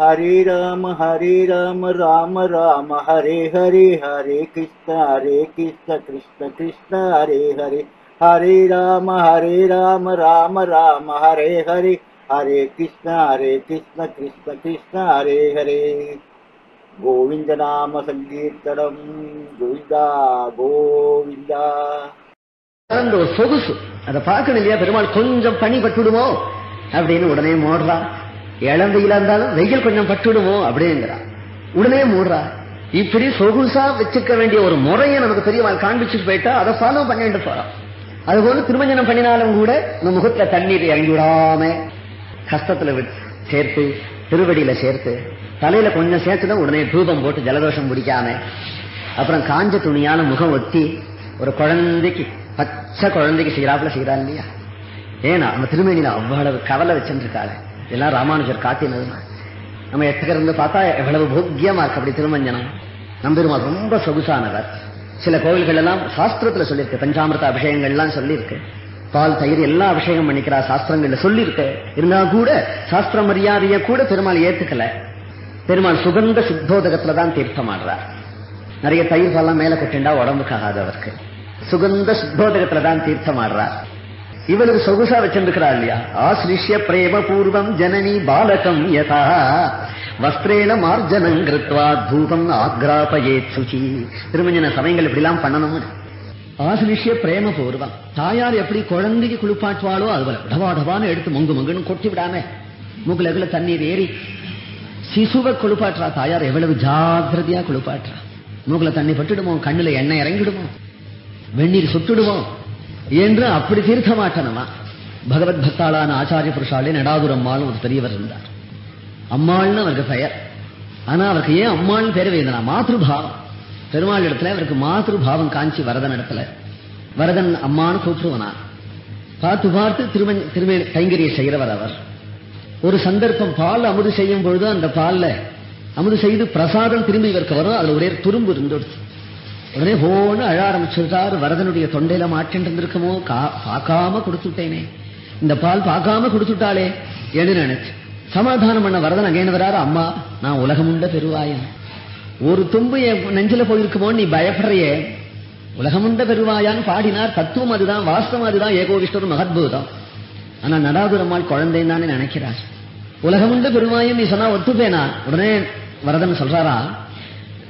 ஹரே ராம ஹரே ராம ராம ராம ஹரே ஹரே ஹரே கிருஷ்ண ஹரே கிருஷ்ண கிருஷ்ண கிருஷ்ண ஹரே ஹரே. ஹரே ராம ஹரே ராம ராம ராம ஹரே ஹரே. ஹரே கிருஷ்ண ஹரே கிருஷ்ண கிருஷ்ண கிருஷ்ண ஹரே ஹரே. கோவிந்த நாம சங்கீர்த்தனம். கோவிந்தா கோவிந்தா. அந்த ஒரு சொகுசு. அதை பார்க்கணும் இல்லையா? பெருமாள் கொஞ்சம் பனி பட்டுடுமோ? அப்படின்னு உடனே மோடுறான் இளம் வெயிலா இருந்தாலும் வெயில் கொஞ்சம் பட்டுடுமோ அப்படிங்கிறா. உடனே மூடுறா. இப்படி சொகுசா வச்சுக்க வேண்டிய ஒரு முறையை நமக்கு பெரியவாள் காண்பிச்சுட்டு போயிட்டா அதை ஃபாலோ பண்ணிட்டு போறோம் அதுபோல திருமஞ்சனம் பண்ணினாலும் கூட இந்த முகத்துல தண்ணீர் இறங்கி விடாம கஷ்டத்துல விட்டு சேர்த்து திருவடியில சேர்த்து தலையில கொஞ்சம் சேர்த்துதான் உடனே தூபம் போட்டு ஜலதோஷம் பிடிக்காம அப்புறம் காஞ்ச துணியால முகம் ஒத்தி ஒரு குழந்தைக்கு பச்சை குழந்தைக்கு செய்யறாப்புல செய்யறா இல்லையா? ஏன்னா நம்ம திருமணியில அவ்வளவு கவலை வச்சுருக்காள் இதெல்லாம் ராமானுஜர் காட்டினது நம்ம எட்டுக்க பார்த்தா எவ்வளவு போக்கியமா இருக்கு அப்படி திருமஞ்சனம். நம்பெருமாள் ரொம்ப சொகுசானவர். சில கோவில்கள் எல்லாம் சாஸ்திரத்துல சொல்லியிருக்கு பஞ்சாமிரத அபிஷேகங்கள்லாம் சொல்லியிருக்கு. பால் தயிர் எல்லா அபிஷேகம் பண்ணிக்கிறா சாஸ்திரங்கள்ல சொல்லியிருக்கு. இருந்தா கூட சாஸ்திர மரியாதைய கூட பெருமாள் ஏத்துக்கல. பெருமாள் சுகந்த சுத்தோதகத்துல தான் தீர்த்தம் ஆடுறார் நிறைய தயிர் பால்லாம் மேல கொட்டிண்டா உடம்புக்கு ஆகாது அவருக்கு. சுகந்த சுத்தோதகத்துல தான் தீர்த்தம் ஆடுறார் இவளுக்கு சொகுசா வச்சிருக்கிறா இல்லையா? ஆசிரிஷ்ய பிரேம பூர்வம் ஜனனி பாலகம் யதா. வஸ்திரேன மார்ஜனம் கிருத்வா தூபம் ஆக்ராபயேத் சுச்சி திருமஞ்சன சமயங்கள் இப்படிலாம் பண்ணணும் ஆசிரிஷ்ய பிரேம பூர்வம் தாயார் எப்படி குழந்தைக்கு குளிப்பாட்டுவாளோ அது போல. டவா டவான்னு எடுத்து மொங்கு மங்குன்னு கொட்டி விடாம. மூக்குல எகுல தண்ணீர் ஏறி சிசுவை குளிப்பாட்டுறா தாயார். எவ்வளவு ஜாக்கிரதையா குளிப்பாட்டுறா. மூக்குல தண்ணி பட்டுடுமோ? கண்ணுல எண்ணெய் இறங்கிடுமோ? வெந்நீர் சுட்டுடுவோம் என்று அப்படி தீர்க்க மாட்டனமா பகவத் பக்தாளான ஆச்சாரிய புருஷாலே நடாதுர் அம்மாள்னு ஒரு பெரியவர் இருந்தார். அம்மாள்னு அவருக்கு பெயர். ஆனா அவருக்கு ஏன் அம்மாள்னு பேர் வைந்தனா மாதபாவம் பெருமாள் இடத்துல அவருக்கு மாதபாவம் காஞ்சி வரதன் இடத்துல. வரதன் அம்மான்னு கூப்பிடுவனா? பார்த்து பார்த்து திருமண் திருமே கைங்கரியை செய்கிறவர் அவர். ஒரு சந்தர்ப்பம் பால் அமுது செய்யும் பொழுது அந்த பால்ல அமுது செய்து பிரசாதம் திரும்பி இவருக்கு வரும். அதுல ஒரே துரும்பு இருந்துடுச்சு. உடனே ஹோன்னு அழ ஆரம்பிச்சுட்டார் வரதனுடைய தொண்டையில மாட்டின் கா பார்க்காம கொடுத்துட்டேனே. இந்த பால் பார்க்காம கொடுத்துட்டாளே என்று நினைச்சு. சமாதானம் பண்ண வரதன் அங்கேன்னு வராரு. அம்மா நான் உலகமுண்ட பெருவாயன். ஒரு தும்பு என் நெஞ்சில போயிருக்குமோ நீ பயப்படுறையே? உலகமுண்ட பெருவாயான்னு பாடினார். தத்துவம் அதுதான் வாஸ்தவம் அதுதான். ஏகோவிஷ்ணர் மகத்பூதம். ஆனா நடாதுரம்மாள் குழந்தைன்னு தானே நினைக்கிறார். உலகமுண்ட பெருவாயும் நீ சொன்னா ஒத்துப்பேனா? உடனே வரதன் சொல்றாரா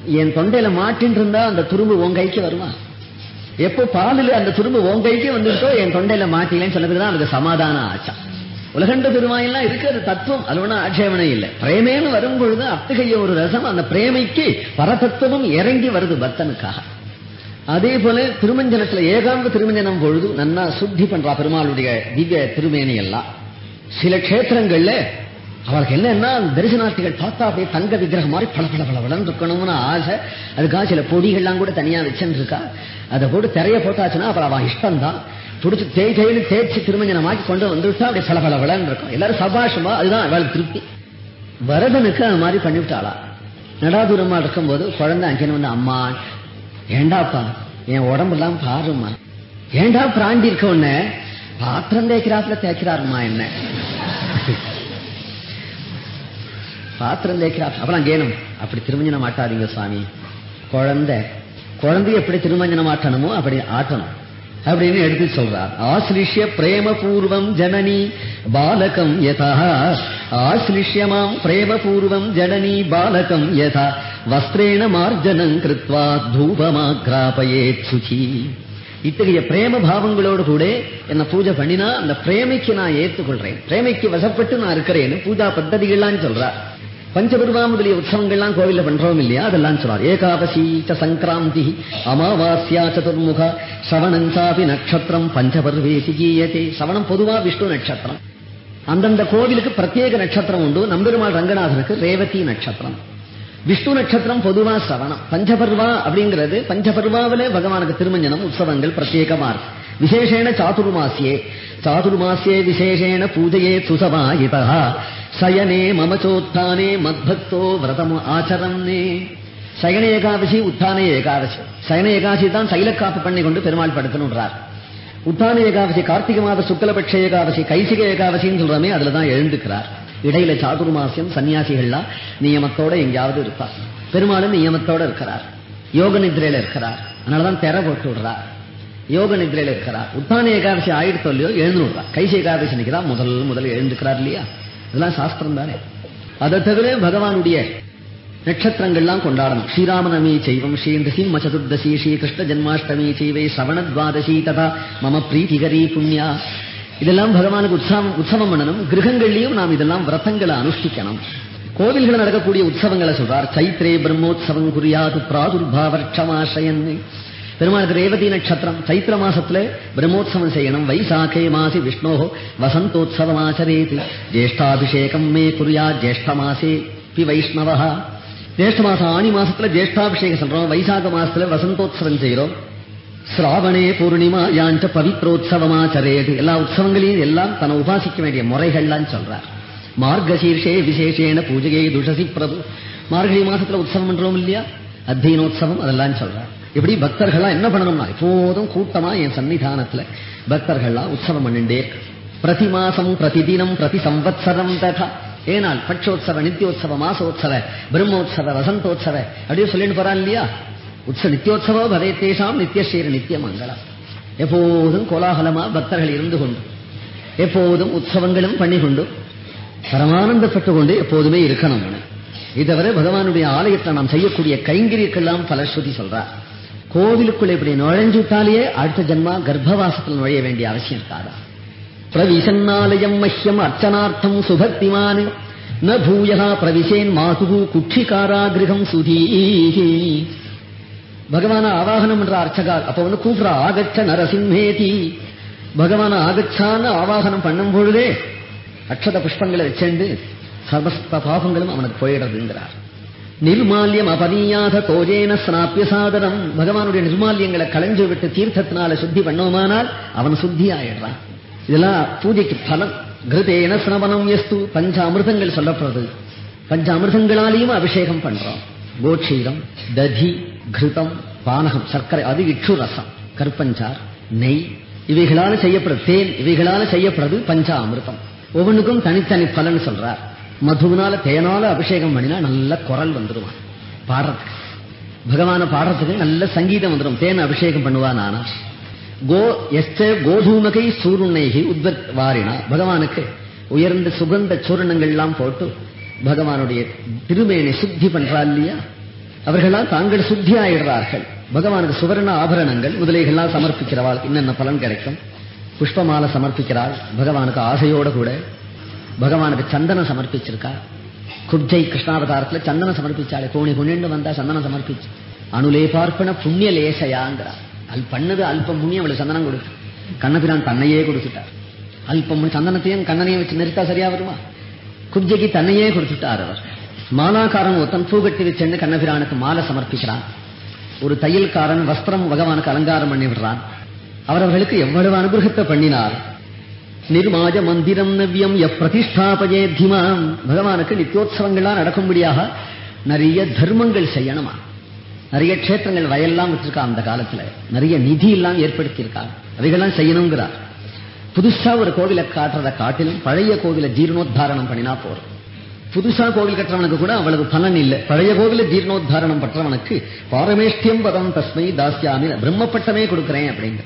என் தொண்டையில மாட்டின்னு இருந்தா அந்த துரும்பு உன் கைக்கு வருமா? எப்போ பாலில் அந்த துரும்பு உன் கைக்கு வந்துட்டோ என் தொண்டையில மாட்டிலேன்னு சொன்னதுதான் அதுக்கு சமாதானம் ஆச்சா. உலகண்ட பெருமாயெல்லாம் இருக்கு அது தத்துவம். அது ஒன்றும் ஆட்சேபனை இல்லை. பிரேமேன்னு வரும் பொழுது அத்தகைய ஒரு ரசம் அந்த பிரேமைக்கு பரதத்துவம் இறங்கி வருது பக்தனுக்காக. அதே போல திருமஞ்சனத்துல ஏகாந்த திருமஞ்சனம் பொழுது நன்னா சுத்தி பண்றா பெருமாளுடைய திவ்ய திருமேனி எல்லாம் சில கஷேத்திரங்கள்ல அவளுக்கு என்னன்னா தரிசனார்த்திகள் பார்த்தா அப்படியே தங்க விக்கிரகம் மாதிரி பல பல பல பலன்னு இருக்கணும்னு ஆசை. அதுக்காக சில பொடிகள்லாம் கூட தனியா வச்சுன்னு இருக்கா அதை போட்டு திரைய போட்டாச்சுன்னா அப்புறம் அவன் இஷ்டம் தான் பிடிச்சி தேய் தேய்னு தேய்ச்சி திருமஞ்சனமாக்கி கொண்டு வந்துட்டா அப்படியே பல பல பலன்னு இருக்கும் எல்லாரும் சபாஷமா அதுதான் அவளுக்கு திருப்தி. வரதனுக்கு அது மாதிரி பண்ணிவிட்டாளா. நடாதுரமா இருக்கும்போது குழந்தை அங்கே வந்து அம்மா ஏண்டாப்பா என் உடம்பெல்லாம் பாருமா ஏண்டா பிராண்டி இருக்க உடனே பாத்திரம் தேய்க்கிறாப்புல தேய்க்கிறாருமா என்ன. பாத்திரம் தேய்க்கிறா அப்புறம் கேனும் அப்படி திருமஞ்சனம் ஆட்டாதீங்க சுவாமி. குழந்தை. குழந்தைய எப்படி திருமஞ்சனம் ஆட்டணுமோ அப்படி ஆட்டணும். அப்படின்னு எடுத்து சொல்றார். ஆசிரிஷ்ய பிரேமபூர்வம் ஜனனி பாலகம் யதா. ஆசிரிஷ்யமாம் பிரேமபூர்வம் ஜனனி பாலகம் யதா. வஸ்திரேண மார்ஜனம் கிருத்வா தூபமாக்ராபயேத் சுச்சி இத்தகைய பிரேம பாவங்களோடு கூட என்ன பூஜை பண்ணினா அந்த பிரேமைக்கு நான் ஏற்றுக்கொள்றேன். பிரேமைக்கு வசப்பட்டு நான் இருக்கிறேன்னு பூஜா பத்ததிகள்லாம் சொல்றா பஞ்சபெருவா முதலிய உற்சவங்கள்லாம் கோவில்ல பண்றோம் இல்லையா? அதெல்லாம் சொல்றார். ஏகாதசி ச சங்கிராந்தி அமாவாஸ்யா சதுர்முக சவணம் சாபி நட்சத்திரம் பஞ்சபர்வேசி கீயதே. சவணம் பொதுவா விஷ்ணு நட்சத்திரம். அந்தந்த கோவிலுக்கு பிரத்யேக நட்சத்திரம் உண்டு. நம்பெருமாள் ரங்கநாதனுக்கு ரேவதி நட்சத்திரம். விஷ்ணு நட்சத்திரம் பொதுவா சவணம். பஞ்சபர்வா அப்படிங்கிறது பஞ்சபர்வாவில பகவானுக்கு திருமஞ்சனம் உற்சவங்கள் பிரத்யேகமா இருக்கு. விசேஷேன சாதுர்மாசியே சாதுர்மாசியே விசேஷேன பூஜையே சுசமாயிதா சயனே மமச்சோத்தானே மத்பக்தோ விரதம் ஆச்சரன்னே சயன ஏகாதசி உத்தான ஏகாதசி. சயன ஏகாதசி தான் சைலக்காப்பு பண்ணி கொண்டு பெருமாள் படுத்தணுன்றார் உத்தான ஏகாதசி கார்த்திகை மாத சுக்லபட்ச ஏகாதசி கைசிக ஏகாதசின்னு சொல்றமே அதுல தான் எழுந்துக்கிறார். இடையில சாதுர்மாசியம் சன்னியாசிகள்லாம் நியமத்தோட எங்கேயாவது இருப்பார். பெருமாளும் நியமத்தோட இருக்கிறார். யோக நிதிரையில இருக்கிறார். அதனாலதான் தெர போட்டு விடுறார். யோக நிதிரையில இருக்கிறார். உத்தான ஏகாதசி ஆயிடுத்தோ இல்லையோ எழுந்து விடுறார் கைசி ஏகாதசி தான் முதல் முதல் எழுந்துக்கிறார் இல்லையா? இதெல்லாம் சாஸ்திரம் தானே. அதை தவிர பகவானுடைய நட்சத்திரங்கள்லாம் கொண்டாடணும். ஸ்ரீராமநவமி செய்வம் ஸ்ரீ நிருசிம்ம சதுர்தசி ஸ்ரீ கிருஷ்ண ஜன்மாஷ்டமி செய்வை சவணத்வாதசி ததா மம பிரீதிகரி புண்ணியா. இதெல்லாம் பகவானுக்கு உற்சாகம் உற்சவம் பண்ணணும். கிரகங்கள்லயும் நாம் இதெல்லாம் விரதங்களை அனுஷ்டிக்கணும். கோவில்கள் நடக்கக்கூடிய உற்சவங்களை சொல்றார். சைத்ரே பிரம்மோத்சவம் குறியாது பிராதுர்பாவர்ஷமாசயன் பெருமாளுக்கு ரேவதி நட்சத்திரம் சைத்திர மாசத்துல பிரம்மோத்சவம் செய்யணும். வைசாக்கே மாசி விஷ்ணோ வசந்தோத்சவம் ஆச்சரேத் ஜேஷ்டாபிஷேகம் மே குறியா ஜேஷ்ட மாசே பி வைஷ்ணவா ஜேஷ்ட மாசம் ஆணி மாசத்துல ஜேஷ்டாபிஷேகம் சொல்றோம். வைசாக மாசத்துல வசந்தோத்சவம் செய்யறோம் சிராவணே பூர்ணிமா யாஞ்ச பவித்ரோத்சவமாச்சரேது. எல்லா உற்சவங்களையும் எல்லாம் தன்னை உபாசிக்க வேண்டிய முறைகள்லாம் சொல்றார். மார்கசீர்ஷே விசேஷேன பூஜையை துஷசி பிரபு. மார்கழி மாசத்துல உற்சவம் பண்றோம் இல்லையா? அத்தீனோத்சவம் அதெல்லாம் சொல்றார். எப்படி பக்தர்கள்லாம் என்ன பண்ணணும்னா எப்போதும் கூட்டமா என் சன்னிதானத்துல பக்தர்கள்லாம் உற்சவம் பண்ணிண்டே பிரதி மாசம் பிரதிதினம் பிரதி சம்வத்சரம் ததா. ஏனால் பட்சோத்சவ நித்தியோத்சவ மாசோத்சவ பிரம்மோத்சவ வசந்தோத்சவ அப்படியே சொல்லிட்டு போறான் இல்லையா? உற்சவ நித்தியோத்சவோ பதேத்தேஷாம் நித்தியஸ்ரீர நித்திய மங்களம் எப்போதும் கோலாகலமா பக்தர்கள் இருந்து கொண்டு எப்போதும் உற்சவங்களும் பண்ணி கொண்டு பரமானந்தப்பட்டு கொண்டு எப்போதுமே இருக்கணும். இதுவரை பகவானுடைய ஆலயத்தை நாம் செய்யக்கூடிய கைங்கரியக்கெல்லாம் பலஸ்ருதி சொல்றார். கோவிலுக்குள்ள இப்படி நுழைஞ்சுட்டாலேயே அடுத்த ஜென்மா கர்ப்பவாசத்தில் நுழைய வேண்டிய அவசியம் இருக்காதா? பிரவிசன்னாலயம் மஹ்யம் அர்ச்சனார்த்தம் சுபக்திமான். ந பூயா பிரவிசேன் மாது குட்சிகாராகிருகம் சுதீஹி. பகவான ஆவாகனம் என்ற அர்ச்சகார் அப்ப வந்து கூப்பிடுறா ஆகச்ச நரசிம்மேதி. பகவான ஆகச்சான்னு ஆவாகனம் பண்ணும் பொழுதே அக்ஷத புஷ்பங்களை வச்சேண்டு சமஸ்த பாபங்களும் அவனுக்கு போயிடுறதுங்கிறார். நிர்மால்யம் அபனீயாத தோஜேன ஸ்நாப்பிய சாதனம் பகவானுடைய நிர்மால்யங்களை களைஞ்சு விட்டு தீர்த்தத்தினால சுத்தி பண்ணோமானால் அவன் சுத்தி ஆயிடுறான் இதெல்லாம் பூஜைக்கு பலம் கிருதேன ஸ்னவனம் எஸ்து பஞ்ச அமிர்தங்கள் சொல்லப்படுறது பஞ்ச அமிர்தங்களாலேயும் அபிஷேகம் பண்றோம் கோட்சீரம் ததி கிருதம் பானகம் சர்க்கரை அது இச்சு ரசம் கருப்பஞ்சார் நெய் இவைகளால செய்யப்படுறது தேன் இவைகளால செய்யப்படுறது பஞ்ச அமிர்தம் ஒவ்வொன்றுக்கும் தனித்தனி பலன் சொல்றார் மதுவினால தேனால அபிஷேகம் பண்ணினா நல்ல குரல் வந்துருவான். பாடுறதுக்கு. பகவான பாடுறதுக்கு நல்ல சங்கீதம் வந்துடும் தேன் அபிஷேகம் பண்ணுவான் ஆனா கோ எஸ்ட கோதூமகை சூருணைகி உத்வத் வாரினா பகவானுக்கு உயர்ந்த சுகந்த சூரணங்கள்லாம் போட்டு பகவானுடைய திருமேனை சுத்தி பண்றா இல்லையா? அவர்களால் தாங்கள் சுத்தி ஆயிடுறார்கள் பகவானுக்கு சுவர்ண ஆபரணங்கள் முதலைகள்லாம் சமர்ப்பிக்கிறவாள் என்னென்ன பலன் கிடைக்கும்? புஷ்பமாலை சமர்ப்பிக்கிறாள். பகவானுக்கு ஆசையோட கூட பகவானுக்கு சந்தனம் சமர்ப்பிச்சிருக்கா? குப்ஜை கிருஷ்ணாவதாரத்துல சந்தனம் சமர்ப்பிச்சாளே கோணி கொண்டு வந்தா சந்தனம் சமர்ப்பிச்சு. அணுலே பார்ப்பன புண்ணிய லேசையாங்கிறா. அல் பண்ணது அல்பம் புண்ணியம் அவளுக்கு சந்தனம் கொடுத்து. கண்ணபிரான் தன்னையே கொடுத்துட்டார் அல்பம் சந்தனத்தையும் கண்ணனையும் வச்சு நிறுத்தா சரியா வருமா? குப்ஜைக்கு தன்னையே கொடுத்துட்டார் அவர். மாலாக்காரன் ஒருத்தன் பூகட்டி வச்சுன்னு கண்ணபிரானுக்கு மாலை சமர்ப்பிக்கிறான். ஒரு தையல்காரன் வஸ்திரம் பகவானுக்கு அலங்காரம் பண்ணி விடுறான். அவரவர்களுக்கு எவ்வளவு அனுகிரகத்தை பண்ணினார் நிர்மாஜ மந்திரம் நவ்யம் எப்பிரதிஷ்டாபஜே திமாம் பகவானுக்கு நித்தியோத்சவங்கள்லாம் நடக்கும்படியாக நிறைய தர்மங்கள் செய்யணுமா? நிறைய க்ஷேத்திரங்கள் வயல்லாம் வச்சிருக்கா அந்த காலத்துல. நிறைய நிதி எல்லாம் ஏற்படுத்தியிருக்காங்க அவைகள்லாம் செய்யணுங்கிறார். புதுசா ஒரு கோவிலை காட்டுறதை காட்டிலும் பழைய கோவிலை ஜீர்ணோத்தாரணம் பண்ணினா போறோம் புதுசா கோவில் கட்டுறவனுக்கு கூட அவ்வளவு பலன் இல்லை. பழைய கோவில ஜீர்ணோத்தாரணம் பற்றவனுக்கு பாரமேஷ்டியம் பதம் தஸ்மை தாஸ்யாமி பிரம்மப்பட்டமே கொடுக்கிறேன் அப்படின்னு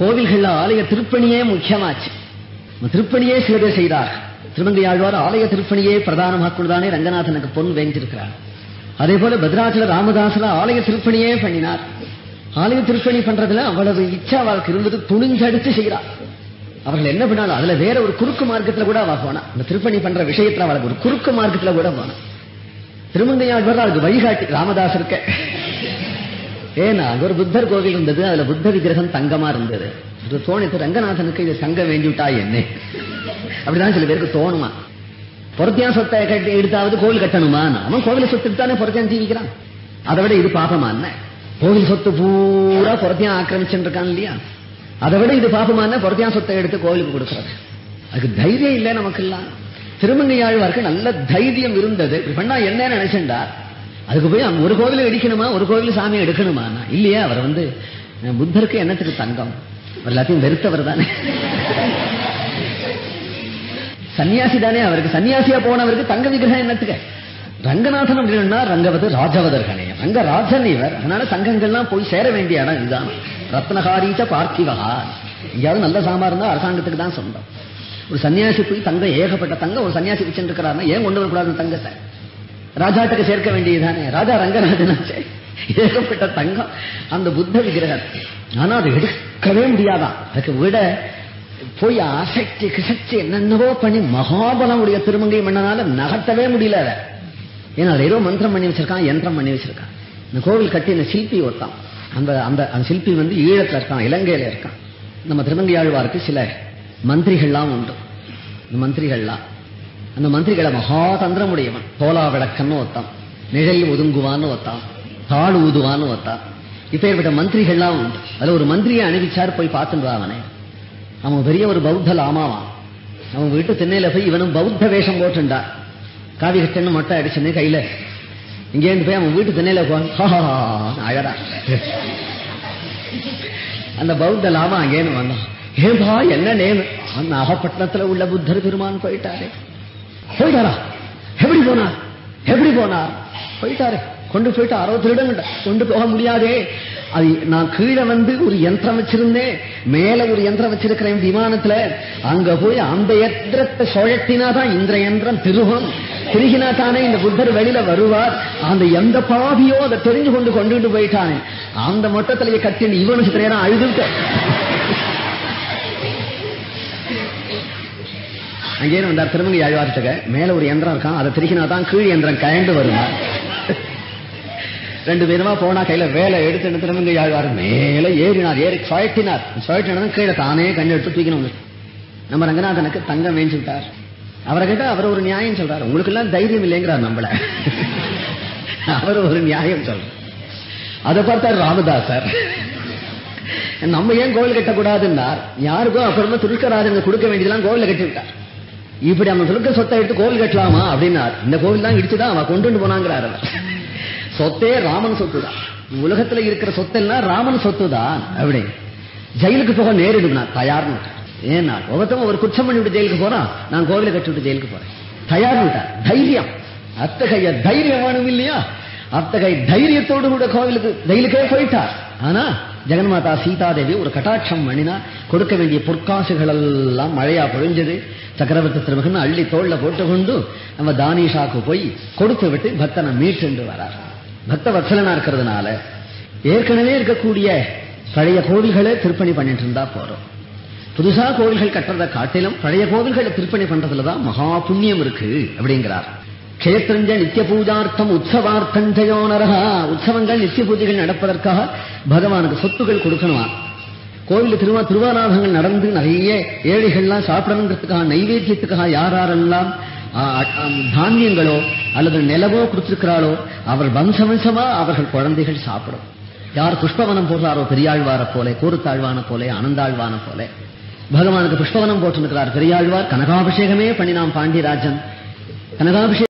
கோவில்கள்ல ஆலய திருப்பணியே முக்கியமாச்சு. திருப்பணியே சில பேர் செய்தார். திருமங்கை ஆழ்வார் ஆலய திருப்பணியே பிரதானமாக்குள்தானே ரங்கநாதனுக்கு பொன் வேண்டியிருக்கிறார். அதே போல பத்ராச்சல ராமதாசல ஆலய திருப்பணியே பண்ணினார். ஆலய திருப்பணி பண்றதுல அவ்வளவு இச்சா அவளுக்கு இருந்தது துணிஞ்சடுத்து செய்கிறார். அவர்கள் என்ன பண்ணாலும் அதுல வேற ஒரு குறுக்கு மார்க்கத்துல கூட அவ போனா. இந்த திருப்பணி பண்ற விஷயத்துல அவளுக்கு ஒரு குறுக்கு மார்க்கத்துல கூட போனா. திருமங்கையாழ்வார் அதுக்கு வழிகாட்டி இருக்க ஏன்னா அங்க ஒரு புத்தர் கோவில் இருந்தது அதுல புத்த விக்கிரகம் தங்கமா இருந்தது. தோணித்து ரங்கநாதனுக்கு இது தங்க வேண்டிவிட்டா என்ன? அப்படிதான் சில பேருக்கு தோணுமா? பொறத்தியான் சொத்தை கட்டி எடுத்தாவது கோவில் கட்டணுமா? அவன் கோவில் சொத்து தானே பொறத்தியான் ஜீவிக்கிறான் அதை விட இது பாபமா என்ன? கோவில் சொத்து பூரா பொறத்தியான் ஆக்கிரமிச்சுட்டு இருக்கான் இல்லையா? அதை விட இது பாப்பமா என்ன? சொத்தை எடுத்து கோவிலுக்கு கொடுக்கறது. அதுக்கு தைரியம் இல்லை நமக்கெல்லாம். திருமங்கையாழ்வாருக்கு நல்ல தைரியம் இருந்தது. இப்படி பண்ணா என்ன நினைச்சேன்டா. அதுக்கு போய் அங்க ஒரு கோவில இடிக்கணுமா? ஒரு கோவில் சாமி எடுக்கணுமா இல்லையா? அவர் வந்து புத்தருக்கு என்னத்துக்கு தங்கம்? எல்லாத்தையும் வெறுத்தவர் தானே? சன்னியாசி தானே அவருக்கு. சன்னியாசியா போனவருக்கு தங்க விக்கிரகம் என்னத்துக்கு? ரங்கநாதன் அப்படின்னா ரங்கவது ராஜவதர் கணையம் ரங்கராஜன் இவர். அதனால சங்கங்கள்லாம் போய் சேர வேண்டிய இடம் இதுதான். ரத்னகாரீச்ச பார்த்திவகா எங்கேயாவது நல்ல சாமா இருந்தா அரசாங்கத்துக்கு தான் சொந்தம். ஒரு சன்னியாசி போய் தங்க ஏகப்பட்ட தங்க ஒரு சன்னியாசி வச்சுருக்கிறாருன்னா இருக்கிறாருன்னா ஏன் கொண்டு வரக்கூடாது தங்கத்தை? ராஜாட்டுக்கு சேர்க்க வேண்டியதுதானே? ராஜா ரங்கநாதனாச்சே. ஏகப்பட்ட தங்கம். அந்த புத்த விக்கிரகம் ஆனா அதை எடுக்கவே முடியாதான் அதுக்கு விட போய் அசைச்சு கிசைச்சு என்னென்னவோ பண்ணி மகாபலம் உடைய திருமங்கை மன்னனால நகர்த்தவே முடியல அதை. ஏன்னா அதுல ஏதோ மந்திரம் பண்ணி வச்சிருக்கான் யந்திரம் பண்ணி வச்சிருக்கான். இந்த கோவில் கட்டின சிற்பி ஒருத்தான். அந்த அந்த அந்த சில்பி வந்து ஈழத்துல இருக்கான் இலங்கையில இருக்கான். நம்ம திருமங்கை ஆழ்வாருக்கு சில மந்திரிகள்லாம் உண்டு. இந்த மந்திரிகள்லாம். அந்த மந்திரிகளை மகாதந்திரம் உடையவன் தோலா விளக்கன்னு ஒத்தான் நிழல் ஒதுங்குவான்னு ஒத்தான் தாழ் ஊதுவான்னு ஒத்தான் இப்பேற்பட்ட மந்திரிகள்லாம் உண்டு. அதுல ஒரு மந்திரியை அணிவிச்சாரு போய் பார்த்துட்டு அவனே. அவன் பெரிய ஒரு பௌத்த லாமாவான். அவன் வீட்டு திண்ணையில போய் இவனும் பௌத்த வேஷம் போட்டுண்டா. காவி கட்டன்னு மொட்டை அடிச்சுன்னு கையில. இங்கேருந்து போய் அவன் வீட்டு திண்ணையில போவான் அழறா. அந்த பௌத்த லாமா அங்கேன்னு வந்தான். ஏன்பா என்ன நேம்? அந்த நாகப்பட்டினத்துல உள்ள புத்தர் பெருமான் போயிட்டாரே. போயிட்டாரா? எப்படி போனார் எப்படி போனார் போயிட்டாரு. கொண்டு போயிட்டு அறுபத்தி திருடங்கிட்ட கொண்டு போக முடியாதே. அது நான் கீழே வந்து ஒரு யந்திரம் வச்சிருந்தேன். மேல ஒரு யந்திரம் வச்சிருக்கிறேன் விமானத்துல. அங்க போய் அந்த யந்திரத்தை சுழட்டினாதான் இந்த யந்திரம் திருகும். திருகினா தானே இந்த புத்தர் வெளியில வருவார். அந்த எந்த பாவியோ அதை தெரிஞ்சு கொண்டு கொண்டுட்டு போயிட்டானே. அந்த மொட்டத்திலேயே கட்டின்னு இவனுக்கு தெரியாத அழுதுட்ட அங்கேயே வந்தார் திருமங்கி ஆழ்வார்த்தக மேல ஒரு எந்திரம் இருக்கான். அதை திருக்கினா தான் கீழ் எந்திரம் கயண்டு வருமா? ரெண்டு பேருமா போனா கையில வேலை எடுத்து திருமங்கை ஆழ்வார் மேல ஏறினார். ஏறி சுழட்டினார் சுழட்டினதும் கீழே தானே கண்ணு எடுத்து தூக்கணும் நம்ம ரங்கநாதனுக்கு தங்கம் வேஞ்சுட்டார் அவரை கிட்ட அவர் ஒரு நியாயம் சொல்றாரு. உங்களுக்கு எல்லாம் தைரியம் இல்லைங்கிறார் நம்மள. அவர் ஒரு நியாயம் சொல்றார். அதை பார்த்தார் ராமதாசர். நம்ம ஏன் கோவில் கட்டக்கூடாதுன்னார்? யாருக்கும் அப்புறமா துருக்கராஜங்க கொடுக்க வேண்டியதெல்லாம் கோவில கட்டி விட்டார். இப்படி அவன் துருக்க சொத்தை எடுத்து கோவில் கட்டலாமா அப்படின்னார். இந்த கோவில் தான் இடிச்சுதான் அவன் கொண்டு போனாங்கிறார் அவர். சொத்தே ராமன் சொத்து தான் உலகத்துல இருக்கிற சொத்தெல்லாம் ராமன் சொத்து தான் அப்படி. ஜெயிலுக்கு போக நேரிடுனா தயார்னு ஏன்னா ஒவ்வொருத்தவங்க ஒரு குற்றம் பண்ணிவிட்டு ஜெயிலுக்கு போறான். நான் கோவிலை கட்டிவிட்டு ஜெயிலுக்கு போறேன். தயார்னு தைரியம். அத்தகைய தைரியம் வேணும் இல்லையா? அத்தகைய தைரியத்தோடு கூட கோவிலுக்கு ஜெயிலுக்கே போயிட்டார். ஆனா ஜெகன்மாதா சீதாதேவி ஒரு கட்டாட்சம் பண்ணினா கொடுக்க வேண்டிய பொற்காசுகள் எல்லாம் மழையா பொழிஞ்சது. சக்கரவர்த்தி திருமகன் அள்ளி தோல்ல போட்டுக்கொண்டு நம்ம தானிஷாக்கு போய் கொடுத்து விட்டு பக்தனை மீட்டு வரார். பக்த வத்சலனா இருக்கிறதுனால ஏற்கனவே இருக்கக்கூடிய பழைய கோவில்களை திருப்பணி பண்ணிட்டு இருந்தா போறோம். புதுசா கோவில்கள் கட்டுறதை காட்டிலும் பழைய கோவில்களை திருப்பணி பண்றதுலதான் மகா புண்ணியம் இருக்கு அப்படிங்கிறார். கஷேத்திரஞ்ச நித்திய பூஜார்த்தம் உற்சவார்த்தம் ஜயோனரகா உற்சவங்கள் நித்திய பூஜைகள் நடப்பதற்காக பகவானுக்கு சொத்துகள் கொடுக்கணுமா? கோவில் திருவா திருவாராதங்கள் நடந்து நிறைய ஏழைகள்லாம் சாப்பிடணுங்கிறதுக்காக நைவேத்தியத்துக்காக யார் யாரெல்லாம் தானியங்களோ அல்லது நிலவோ கொடுத்திருக்கிறாளோ அவர் வம்ச வம்சமா அவர்கள் குழந்தைகள் சாப்பிடும். யார் புஷ்பவனம் போடுறாரோ பெரியாழ்வார போல கூறுத்தாழ்வான போல ஆனந்தாழ்வான போல. பகவானுக்கு புஷ்பவனம் போட்டிருக்கிறார் பெரியாழ்வார் கனகாபிஷேகமே பண்ணினாம் பாண்டியராஜன். கனகாபிஷேகம்